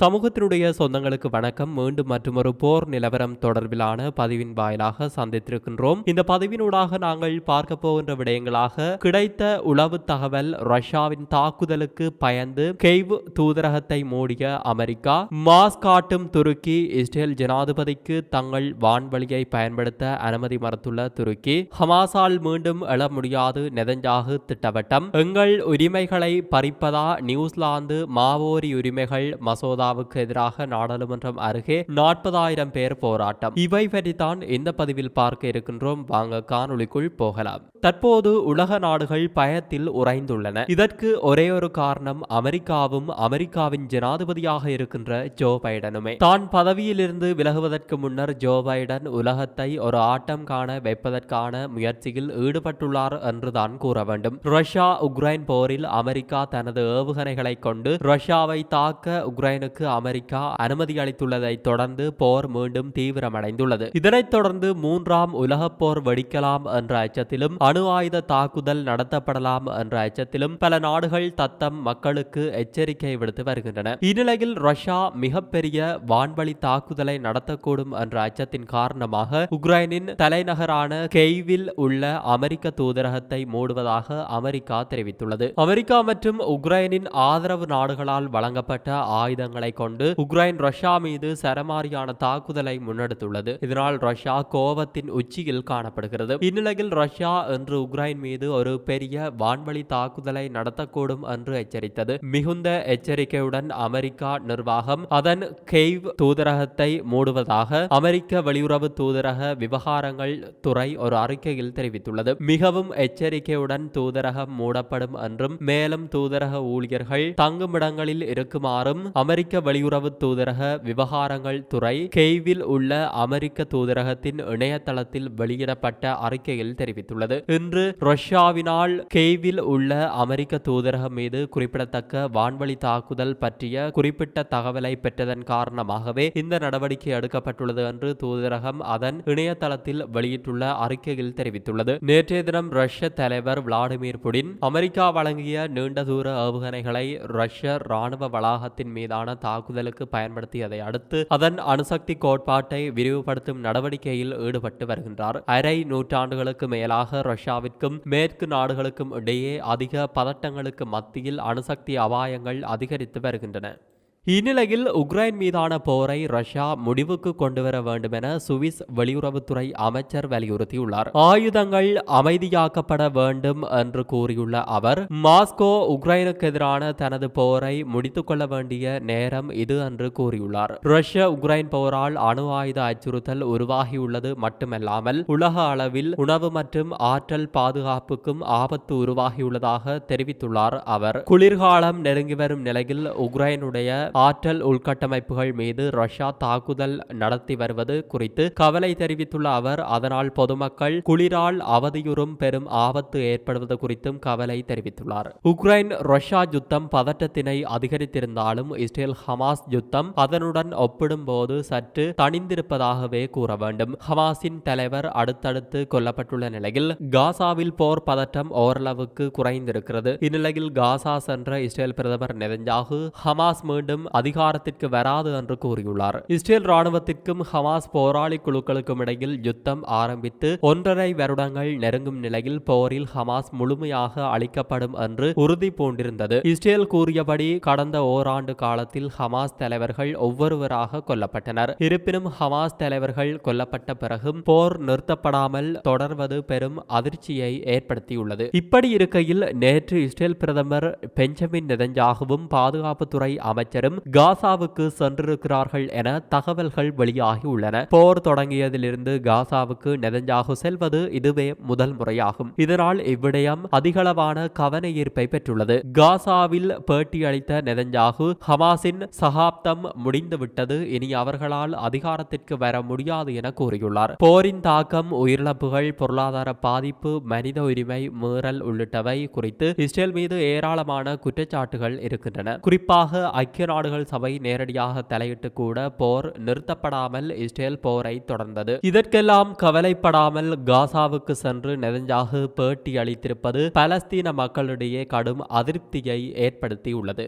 சமூகத்தினுடைய சொந்தங்களுக்கு வணக்கம். மீண்டும் மற்றொரு போர் நிலவரம் தொடர்பிலான பதிவின் வாயிலாக சந்தித்திருக்கின்றோம். இந்த பதிவினூடாக நாங்கள் பார்க்க போகின்ற விடயங்களாக கிடைத்த உளவு தகவல் ரஷ்யாவின் தாக்குதலுக்கு பயந்து கெய்வ் தூதரகத்தை மூடிய அமெரிக்கா மாஸ் காட்டும் துருக்கி இஸ்ரேல் ஜனாதிபதிக்கு தங்கள் வான்வழியை பயன்படுத்த அனுமதி மறுத்துள்ள துருக்கி ஹமாஸால் மீண்டும் எழ முடியாது நெதஞ்சாகு திட்டவட்டம். எங்கள் உரிமைகளை பறிப்பதா? நியூசிலாந்து மாவோரி உரிமைகள் மசோதா மசோதாவுக்கு எதிராக நாடாளுமன்றம் அருகே நாற்பதாயிரம் பேர் போராட்டம். இவை பற்றித்தான் இந்த பதிவில் பார்க்க இருக்கின்றோம். வாங்க காணொளிக்குள் போகலாம். தற்போது உலக நாடுகள் பயத்தில் உறைந்துள்ளன. இதற்கு ஒரே ஒரு காரணம் அமெரிக்காவும் அமெரிக்காவின் ஜனாதிபதியாக இருக்கின்ற ஜோ பைடனுமே. தான் பதவியிலிருந்து விலகுவதற்கு முன்னர் ஜோ பைடன் உலகத்தை ஒரு ஆட்டம் காண வைப்பதற்கான முயற்சியில் ஈடுபட்டுள்ளார் என்றுதான் கூற வேண்டும். ரஷ்யா உக்ரைன் போரில் அமெரிக்கா தனது ஏவுகணைகளை கொண்டு ரஷ்யாவை தாக்க உக்ரைனுக்கு அமெரிக்கா அனுமதி அளித்துள்ளதை தொடர்ந்து போர் மீண்டும் தீவிரமடைந்துள்ளது. இதனைத் தொடர்ந்து மூன்றாம் உலகப் போர் வெடிக்கலாம் என்ற அச்சத்திலும் அணு அணு ஆயுத தாக்குதல் நடத்தப்படலாம் என்ற அச்சத்திலும் பல நாடுகள் தத்தம் மக்களுக்கு எச்சரிக்கை விடுத்து வருகின்றன. இந்நிலையில் ரஷ்யா மிகப்பெரிய வான்வழி தாக்குதலை நடத்தக்கூடும் என்ற அச்சத்தின் காரணமாக உக்ரைனின் தலைநகரான கெய்வில் உள்ள அமெரிக்க தூதரகத்தை மூடுவதாக அமெரிக்கா தெரிவித்துள்ளது. அமெரிக்கா மற்றும் உக்ரைனின் ஆதரவு நாடுகளால் வழங்கப்பட்ட ஆயுதங்களை கொண்டு உக்ரைன் ரஷ்யா மீது சரமாரியான தாக்குதலை முன்னெடுத்துள்ளது. இதனால் ரஷ்யா கோபத்தின் உச்சியில் காணப்படுகிறது. இந்நிலையில் ரஷ்யா இன்று உக்ரைன் மீது ஒரு பெரிய வான்வழி தாக்குதலை நடத்தக்கூடும் என்று எச்சரித்தது. மிகுந்த எச்சரிக்கையுடன் அமெரிக்கா நிர்வாகம் அதன் கெய்வ் தூதரகத்தை மூடுவதாக அமெரிக்க வெளியுறவு தூதரக விவகாரங்கள் துறை ஒரு அறிக்கையில் தெரிவித்துள்ளது. மிகவும் எச்சரிக்கையுடன் தூதரகம் மூடப்படும் என்றும் மேலும் தூதரக ஊழியர்கள் தங்குமிடங்களில் இருக்குமாறும் அமெரிக்க வெளியுறவு தூதரக விவகாரங்கள் துறை கெய்வில் உள்ள அமெரிக்க தூதரகத்தின் இணையதளத்தில் வெளியிடப்பட்ட அறிக்கையில் தெரிவித்துள்ளது. இன்று ரஷ்யாவினால் கெய்வில் உள்ள அமெரிக்க தூதரகம் மீது குறிப்பிடத்தக்க வான்வழி தாக்குதல் பற்றிய குறிப்பிட்ட தகவலை பெற்றதன் காரணமாகவே இந்த நடவடிக்கை எடுக்கப்பட்டுள்ளது என்று தூதரகம் அதன் இணையதளத்தில் வெளியிட்டுள்ள அறிக்கையில் தெரிவித்துள்ளது. நேற்றைய தினம் ரஷ்ய தலைவர் விளாடிமிர் புடின் அமெரிக்கா வழங்கிய நீண்ட தூர ஏவுகணைகளை ரஷ்ய ராணுவ வளாகத்தின் மீதான தாக்குதலுக்கு பயன்படுத்தியதை அடுத்து அதன் அணுசக்தி கோட்பாட்டை விரிவுபடுத்தும் நடவடிக்கையில் ஈடுபட்டு வருகின்றார். அரை நூற்றாண்டுகளுக்கு மேலாக ரஷ்யாவிற்கும் மேற்கு நாடுகளுக்கும் இடையே அதிக பதட்டங்களுக்கு மத்தியில் அணுசக்தி அபாயங்கள் அதிகரித்து வருகின்றன. இந்நிலையில் உக்ரைன் மீதான போரை ரஷ்யா முடிவுக்கு கொண்டுவர வேண்டும் என சுவிஸ் வெளியுறவுத்துறை அமைச்சர் வலியுறுத்தியுள்ளார். ஆயுதங்கள் அமைதியாக்கப்பட வேண்டும் என்று கூறியுள்ள அவர் மாஸ்கோ உக்ரைனுக்கு எதிரான தனது போரை முடித்துக் கொள்ள வேண்டிய நேரம் இது என்று கூறியுள்ளார். ரஷ்ய உக்ரைன் போரால் அணு ஆயுத அச்சுறுத்தல் உருவாகியுள்ளது மட்டுமல்லாமல் உலக அளவில் உணவு மற்றும் ஆற்றல் பாதுகாப்புக்கும் ஆபத்து உருவாகியுள்ளதாக தெரிவித்துள்ளார் அவர். குளிர்காலம் நெருங்கி வரும் நிலையில் உக்ரைனுடைய ஆற்றல் உள்கட்டமைப்புகள் மீது ரஷ்யா தாக்குதல் நடத்தி வருவது குறித்து கவலை தெரிவித்துள்ள அவர் அதனால் பொதுமக்கள் குளிரால் அவதியுறும் பெரும் ஆபத்து ஏற்படுவது குறித்தும் கவலை தெரிவித்துள்ளார். உக்ரைன் ரஷ்யா யுத்தம் பதட்டத்தினை அதிகரித்திருந்தாலும் இஸ்ரேல் ஹமாஸ் யுத்தம் அதனுடன் ஒப்பிடும்போது சற்று தணிந்திருப்பதாகவே கூற வேண்டும். ஹமாஸின் தலைவர் அடுத்தடுத்து கொல்லப்பட்டுள்ள நிலையில் காசாவில் போர் பதட்டம் ஓரளவுக்கு குறைந்திருக்கிறது. இந்நிலையில் காசா சென்ற இஸ்ரேல் பிரதமர் நெதஞ்சாகு ஹமாஸ் மீண்டும் அதிகாரத்திற்கு வராது என்று கூறியுள்ளார். இஸ்ரேல் ராணுவத்திற்கும் ஹமாஸ் போராளி குழுக்களுக்கும் இடையில் யுத்தம் ஆரம்பித்து ஒன்றரை வருடங்கள் நெருங்கும் நிலையில் போரில் ஹமாஸ் முழுமையாக அளிக்கப்படும் என்று உறுதி பூண்டிருந்தது. இஸ்ரேல் கூறியபடி கடந்த ஓராண்டு காலத்தில் ஹமாஸ் தலைவர்கள் ஒவ்வொருவராக கொல்லப்பட்டனர். இருப்பினும் ஹமாஸ் தலைவர்கள் கொல்லப்பட்ட பிறகும் போர் நிறுத்தப்படாமல் தொடர்வது பெரும் அதிர்ச்சியை ஏற்படுத்தியுள்ளது. இப்படி இருக்கையில் நேற்று இஸ்ரேல் பிரதமர் பெஞ்சமின் நெதஞ்சாகவும் பாதுகாப்புத்துறை அமைச்சரும் காசாவுக்கு சென்றிருக்கிறார்கள் என தகவல்கள் வெளியாகியுள்ளன. போர் தொடங்கியதிலிருந்து காசாவுக்கு நெதஞ்சாகு செல்வது இதுவே முதல் முறையாகும். இதனால் இவ்விடயம் அதிகளவான கவன ஈர்ப்பை பெற்றுள்ளது. காசாவில் பேட்டியளித்த நெதஞ்சாகு ஹமாஸின் சகாப்தம் முடிந்துவிட்டது. இனி அவர்களால் அதிகாரத்திற்கு வர முடியாது என கூறியுள்ளார். போரின் தாக்கம் உயிரிழப்புகள் பொருளாதார பாதிப்பு மனித உரிமை மீறல் உள்ளிட்டவை குறித்து இஸ்ரேல் மீது ஏராளமான குற்றச்சாட்டுகள் இருக்கின்றன. குறிப்பாக ஐக்கிய நாடு நாடுகள் சபை நேரடியாக தலையிட்டு கூட போர் நிறுத்தப்படாமல் இஸ்ரேல் போரை தொடர்ந்தது. இதற்கெல்லாம் கவலைப்படாமல் காசாவுக்கு சென்று நெதஞ்சாகு பேட்டி அளித்திருப்பது பலஸ்தீன மக்களிடையே கடும் அதிருப்தியை ஏற்படுத்தியுள்ளது.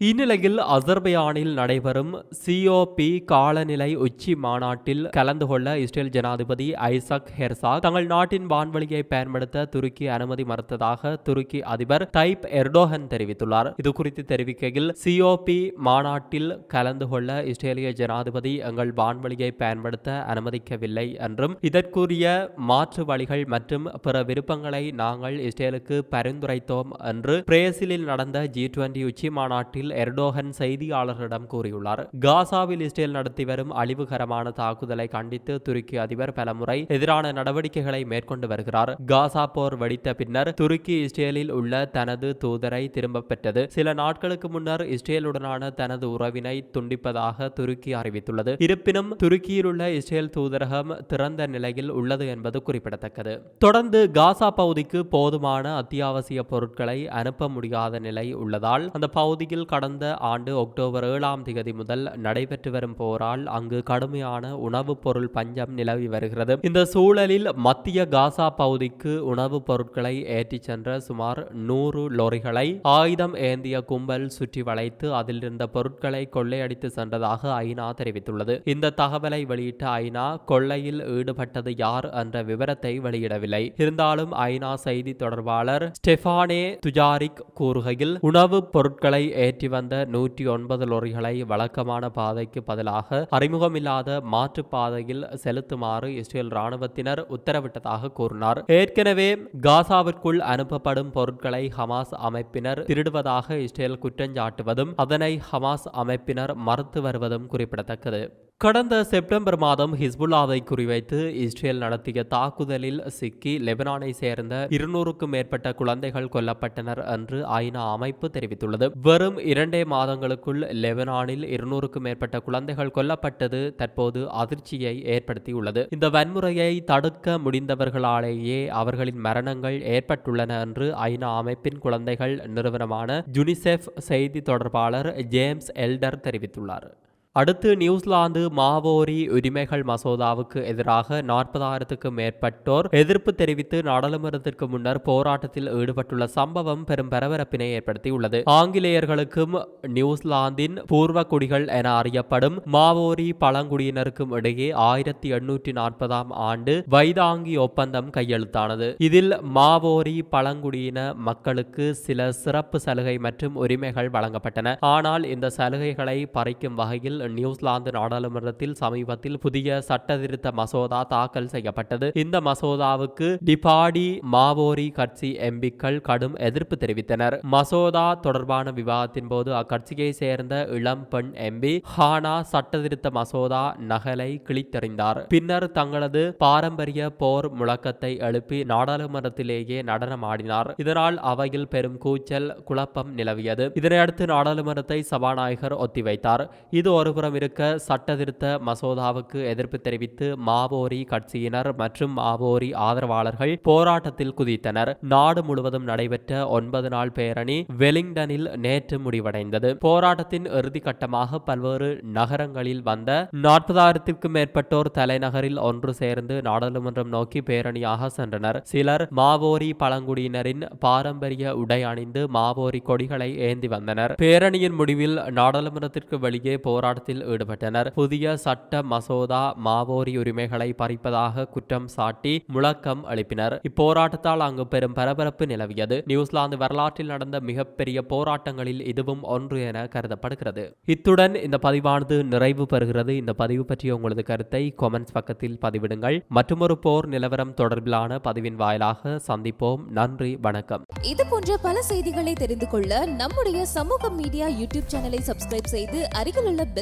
இந்நிலையில் அசர்பையானில் நடைபெறும் சிஓபி காலநிலை உச்சி மாநாட்டில் கலந்து கொள்ள இஸ்ரேல் ஜனாதிபதி ஐசக் ஹெர்சாக் தங்கள் நாட்டின் வான்வழியை பயன்படுத்த துருக்கி அனுமதி மறுத்ததாக துருக்கி அதிபர் தைப் எர்டோகன் தெரிவித்துள்ளார். இது குறித்து தெரிவிக்கையில் சிஓபி மாநாட்டில் கலந்து கொள்ள இஸ்ரேலிய ஜனாதிபதி எங்கள் வான்வழியை பயன்படுத்த அனுமதிக்கவில்லை என்றும் இதற்குரிய மாற்று வழிகள் மற்றும் பிற விருப்பங்களை நாங்கள் இஸ்ரேலுக்கு பரிந்துரைத்தோம் என்று பிரேசிலில் நடந்த ஜி டுவெண்டி உச்சி மாநாட்டில் எர்டோகன் செய்தியாளர்களிடம் கூறியுள்ளார். காசாவில் இஸ்ரேல் நடத்தி வரும் அழிவுகரமான தாக்குதலை கண்டித்து துருக்கி அதிபர் பலமுறை எதிரான நடவடிக்கைகளை மேற்கொண்டு வருகிறார். காசா போர் வெடித்த பின்னர் துருக்கி இஸ்ரேலில் உள்ள தனது தூதரை திரும்ப பெற்றது. சில நாட்களுக்கு முன்னர் இஸ்ரேலுடனான தனது உறவினை துண்டிப்பதாக துருக்கி அறிவித்துள்ளது. இருப்பினும் துருக்கியில் உள்ள இஸ்ரேல் தூதரகம் திறந்த நிலையில் உள்ளது என்பது குறிப்பிடத்தக்கது. தொடர்ந்து காசா பகுதிக்கு போதுமான அத்தியாவசிய பொருட்களை அனுப்ப முடியாத நிலை உள்ளதால் அந்த பகுதியில் கடந்த ஆண்டு அக்டோபர் ஏழாம் திகதி முதல் நடைபெற்று வரும் போரால் அங்கு கடுமையான உணவுப் பொருள் பஞ்சம் நிலவி வருகிறது. இந்த சூழலில் மத்திய காசா பகுதிக்கு உணவுப் பொருட்களை ஏற்றிச் சென்ற சுமார் நூறு லொரிகளை ஆயுதம் ஏந்திய கும்பல் சுற்றி வளைத்து அதில் இருந்த பொருட்களை கொள்ளையடித்து சென்றதாக ஐநா தெரிவித்துள்ளது. இந்த தகவலை வெளியிட்ட ஐநா கொள்ளையில் ஈடுபட்டது யார்? என்ற விவரத்தை வெளியிடவில்லை. இருந்தாலும் ஐநா செய்தி தொடர்பாளர் ஸ்டெஃபானே துஜாரிக் கூறுகையில் உணவுப் பொருட்களை ஏற்றி வந்த நூற்றி ஒன்பது லொரிகளை வழக்கமான பாதைக்கு பதிலாக அறிமுகமில்லாத மாற்று பாதையில் செலுத்துமாறு இஸ்ரேல் ராணுவத்தினர் உத்தரவிட்டதாக கூறினார். ஏற்கனவே காசாவிற்குள் அனுப்பப்படும் பொருட்களை ஹமாஸ் அமைப்பினர் திருடுவதாக இஸ்ரேல் குற்றஞ்சாட்டுவதும் அதனை ஹமாஸ் அமைப்பினர் மறுத்து வருவதும் குறிப்பிடத்தக்கது. கடந்த செப்டம்பர் மாதம் ஹிஸ்புல்லாவை குறிவைத்து இஸ்ரேல் நடத்திய தாக்குதலில் சிக்கி லெபனானை சேர்ந்த இருநூறுக்கும் மேற்பட்ட குழந்தைகள் கொல்லப்பட்டனர் என்று ஐநா அமைப்பு தெரிவித்துள்ளது. வெறும் இரண்டே மாதங்களுக்குள் லெபனானில் இருநூறுக்கும் மேற்பட்ட குழந்தைகள் கொல்லப்பட்டது தற்போது அதிர்ச்சியை ஏற்படுத்தியுள்ளது. இந்த வன்முறையை தடுக்க முடிந்தவர்களாலேயே அவர்களின் மரணங்கள் ஏற்பட்டுள்ளன என்று ஐநா அமைப்பின் குழந்தைகள் நிறுவனமான ஜுனிசெஃப் செய்தி தொடர்பாளர் ஜேம்ஸ் எல்டர் தெரிவித்துள்ளார். அடுத்து நியூசிலாந்து மாவோரி உரிமைகள் மசோதாவுக்கு எதிராக நாற்பதாயிரத்துக்கும் மேற்பட்டோர் எதிர்ப்பு தெரிவித்து நாடாளுமன்றத்திற்கு முன்னர் போராட்டத்தில் ஈடுபட்டுள்ள சம்பவம் பெரும் பரபரப்பினை ஏற்படுத்தியுள்ளது. ஆங்கிலேயர்களுக்கும் நியூசிலாந்தின் பூர்வ குடிகள் என அறியப்படும் மாவோரி பழங்குடியினருக்கும் இடையே ஆயிரத்தி எண்ணூற்றி நாற்பதாம் ஆண்டு வைதாங்கி ஒப்பந்தம் கையெழுத்தானது. இதில் மாவோரி பழங்குடியின மக்களுக்கு சில சிறப்பு சலுகை மற்றும் உரிமைகள் வழங்கப்பட்டன. ஆனால் இந்த சலுகைகளை பறிக்கும் வகையில் நியூசிலாந்து நாடாளுமன்றத்தில் சமீபத்தில் புதிய சட்டத்திருத்த மசோதா தாக்கல் செய்யப்பட்டது. இந்த மசோதாவுக்கு டிபாடி மாவோரி கட்சி எம்பிக்கள் கடும் எதிர்ப்பு தெரிவித்தனர். மசோதா தொடர்பான விவாதத்தின் போது அக்கட்சியை சேர்ந்த இளம் பெண் எம்பி ஹானா சட்டத்திருத்த மசோதா நகலை கிழித்தெறிந்தார். பின்னர் தங்களது பாரம்பரிய போர் முழக்கத்தை எழுப்பி நாடாளுமன்றத்திலேயே நடனமாடினார். இதனால் அவையில் பெரும் கூச்சல் குழப்பம் நிலவியது. இதனையடுத்து நாடாளுமன்றத்தை சபாநாயகர் ஒத்திவைத்தார். இது ஒரு மறுபுறம் இருக்க சட்டத்திருத்த மசோதாவுக்கு எதிர்ப்பு தெரிவித்து மாவோரி கட்சியினர் மற்றும் மாவோரி ஆதரவாளர்கள் போராட்டத்தில் குதித்தனர். நாடு முழுவதும் நடைபெற்ற ஒன்பது நாள் பேரணி வெலிங்டனில் நேற்று முடிவடைந்தது. போராட்டத்தின் இறுதி கட்டமாக பல்வேறு நகரங்களில் வந்த நாற்பதாயிரத்திற்கும் மேற்பட்டோர் தலைநகரில் ஒன்று சேர்ந்து நாடாளுமன்றம் நோக்கி பேரணியாக சென்றனர். சிலர் மாவோரி பழங்குடியினரின் பாரம்பரிய உடை அணிந்து மாவோரி கொடிகளை ஏந்தி வந்தனர். பேரணியின் முடிவில் நாடாளுமன்றத்திற்கு வெளியே போராட்ட போராட்டத்தில் ஈடுபட்டனர். புதிய சட்ட மசோதா மாவோரி உரிமைகளை பறிப்பதாக குற்றம் சாட்டி முழக்கம் எழுப்பினர். இப்போராட்டத்தால் அங்கு பெரும் பரபரப்பு நிலவியது. நியூசிலாந்து வரலாற்றில் நடந்த மிகப்பெரிய போராட்டங்களில் இதுவும் ஒன்று என கருதப்படுகிறது. இத்துடன் இந்த பதிவானது நிறைவு பெறுகிறது. இந்த பதிவு பற்றிய உங்களது கருத்தை கொமெண்ட்ஸ் பக்கத்தில் பதிவிடுங்கள். மற்றொரு போர் நிலவரம் தொடர்பிலான பதிவின் வாயிலாக சந்திப்போம். நன்றி வணக்கம். இது போன்ற பல செய்திகளை தெரிந்து கொள்ள நம்முடைய சமூக மீடியா யூடியூப் சேனலை சப்ஸ்கிரைப் செய்து அருகில் உள்ள